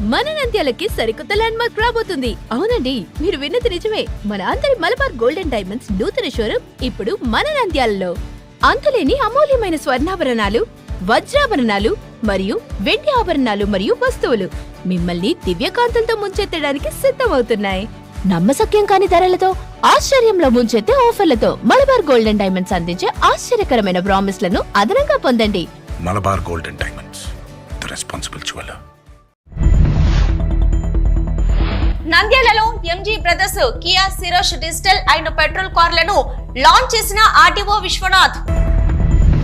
మన నంద్యాలకి సరికొత్త land mark రాబోతుంది. అవునండి మీరు విన్నది నిజమే. మన అందరి మలబార్ గోల్డెన్ డైమండ్స్ నూతన షోరూమ్ ఇప్పుడు మన నంద్యాలలో. అంతులేని అమూల్యమైన స్వర్ణాభరణాలు వజ్రాభరణాలు మరియు వెండి ఆభరణాలు మరియు వస్తువులు మిమ్మల్ని దివ్యకాంతంతో ముంచెత్తడానికి సిద్ధమవుతున్నాయి. నమ్మసక్యం కాని ధరలతో ఆశ్చర్యంలో ముంచెత్తే ఆఫర్లతో మలబార్ గోల్డెన్ డైమండ్స్ అందించే ఆశ్చర్యకరమైన ప్రామిస్లను అదనంగా పొందండి. Malabar golden diamonds the responsible jeweller నంద్యాలలో MG brothers Kia Syros digital and petrol కార్లను లాంచ్ చేసిన ఆర్టీఓ విశ్వనాథ్.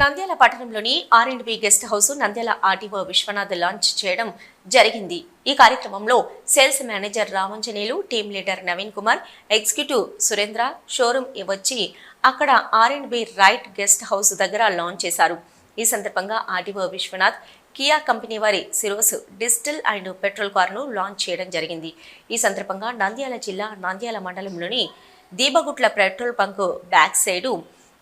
నంద్యాల పట్టణంలోని R and B guest house Nandyal RTO Vishwanath launch చేయడం జరిగింది. ఈ కార్యక్రమంలో sales manager Ramanjaneyulu team leader Naveen Kumar executive Surendra showroom వచ్చి అక్కడ R and B right guest house దగ్గర లాంచ్ చేశారు. ఈ సందర్భంగా ఆర్టీఓ విశ్వనాథ్ కియా కంపెనీ వారి సిరోస్ డిజిటల్ అండ్ పెట్రోల్ కారును లాంచ్ చేయడం జరిగింది. ఈ సందర్భంగా నంద్యాల జిల్లా నంద్యాల మండలంలోని Dibbagutla petrol bunk back side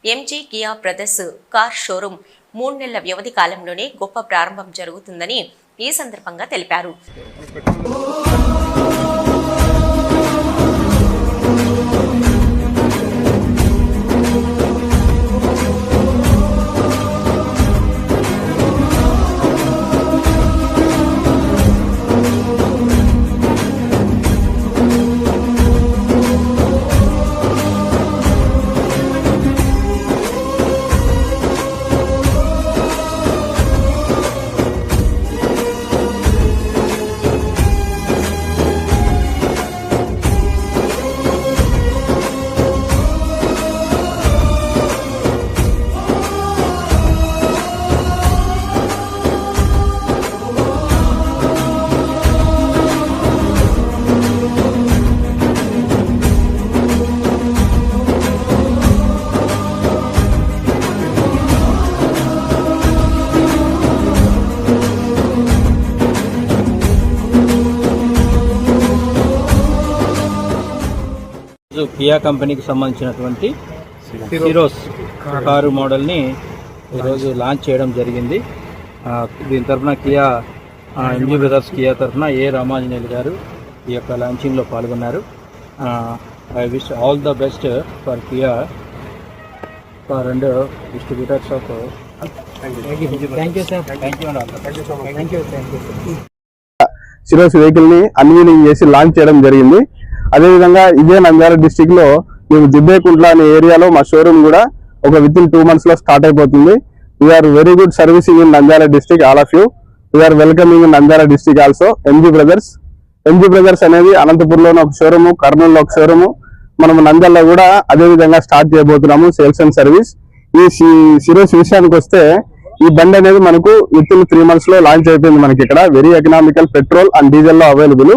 MG Kia brothers car showroom మూడు నెలల వ్యవధి కాలంలోనే గొప్ప ప్రారంభం జరుగుతుందని ఈ సందర్భంగా తెలిపారు. ఈరోజు కియా కంపెనీకి సంబంధించినటువంటి హీరోస్ కారు మోడల్ని ఈరోజు లాంచ్ చేయడం జరిగింది. దీని తరఫున కియా ఎంజీ బ్రదర్స్ కియా తరఫున ఏ రామాంజనేయులు గారు ఈ యొక్క లాంచింగ్లో పాల్గొన్నారు. I wish all the best for Kia for and distributors of thank you sir thank you thank you thank you Syros వెహికల్ని అన్వీలింగ్ చేసి లాంచ్ చేయడం జరిగింది. అదే విధంగా ఇదే నంద్యాల డిస్టిక్లో మేము దిబ్బేకుంట్ల అనే ఏరియాలో మా షోరూమ్ కూడా ఒక విత్ ఇన్ టూ మంత్స్లో స్టార్ట్ అయిపోతుంది. We are very good servicing in Nandyal district all of you we are welcoming in Nandyal district also MG brothers MG brothers అనేది అనంతపురంలో ఒక షోరూమ్ కర్నూలులో ఒక షోరూము మనం నంద్యాలలో కూడా అదే విధంగా స్టార్ట్ చేయబోతున్నాము సేల్స్ అండ్ సర్వీస్ ఈ సిరోస్ విషయానికి వస్తే ఈ బండి అనేది మనకు విత్ ఇన్ త్రీ మంత్స్లో లాంచ్ అయిపోయింది మనకి ఇక్కడ. Very economical petrol and డీజిల్లో available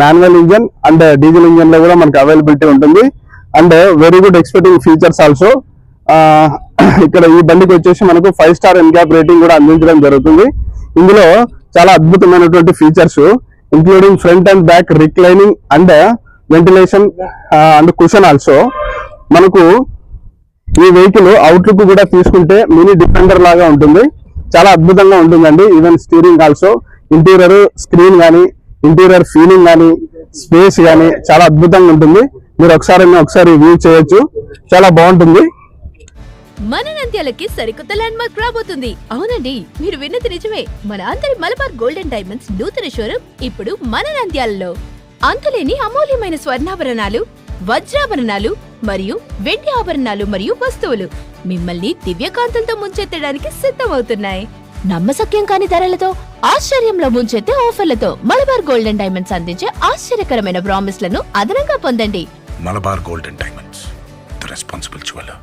manual engine and diesel ఇంజన్లో కూడా మనకి అవైలబిలిటీ ఉంటుంది. And very good expecting features also ఇక్కడ ఈ బండికి వచ్చేసి మనకు ఫైవ్ స్టార్ ఎన్క్యాప్ రేటింగ్ కూడా అందించడం జరుగుతుంది. ఇందులో చాలా అద్భుతమైనటువంటి features including front and back reclining and ventilation and cushion also మనకు ఈ వెహికల్ అవుట్లుక్ కూడా తీసుకుంటే మినీ డిఫెండర్ లాగా ఉంటుంది. చాలా అద్భుతంగా ఉంటుందండి. Even steering also interior screen కానీ ఇంటీరియర్ ఫీలింగ్ కానీ స్పేస్ కానీ చాలా అద్భుతంగా ఉంటుంది. మీరు ఒకసారి ఒకసారి వ్యూ చేయొచ్చు. చాలా బాగుంటుంది. మన నంద్యాలకి సరికొత్త ల్యాండ్ మార్క్ రాబోతుంది. అవునండి మీరు విన్నది నిజమే. మన అందరి మలబార్ గోల్డెన్ డైమండ్స్ నూతన షోరూమ్ ఇప్పుడు మన నంద్యాలలో. అంతులేని అమూల్యమైన స్వర్ణాభరణాలు వజ్రాభరణాలు మరియు వెండి ఆభరణాలు మరియు వస్తువులు మిమ్మల్ని దివ్యకాంతంతో ముంచెత్తడానికి సిద్ధమవుతున్నాయి. నమ్మసక్యం కాని ధరలతో ఆశ్చర్యంలో ముంచెత్తే ఆఫర్లతో మలబార్ గోల్డెన్ డైమండ్స్ అందించే ఆశ్చర్యకరమైన ప్రామిస్లను అదనంగా పొందండి. Malabar golden diamonds the responsible jeweller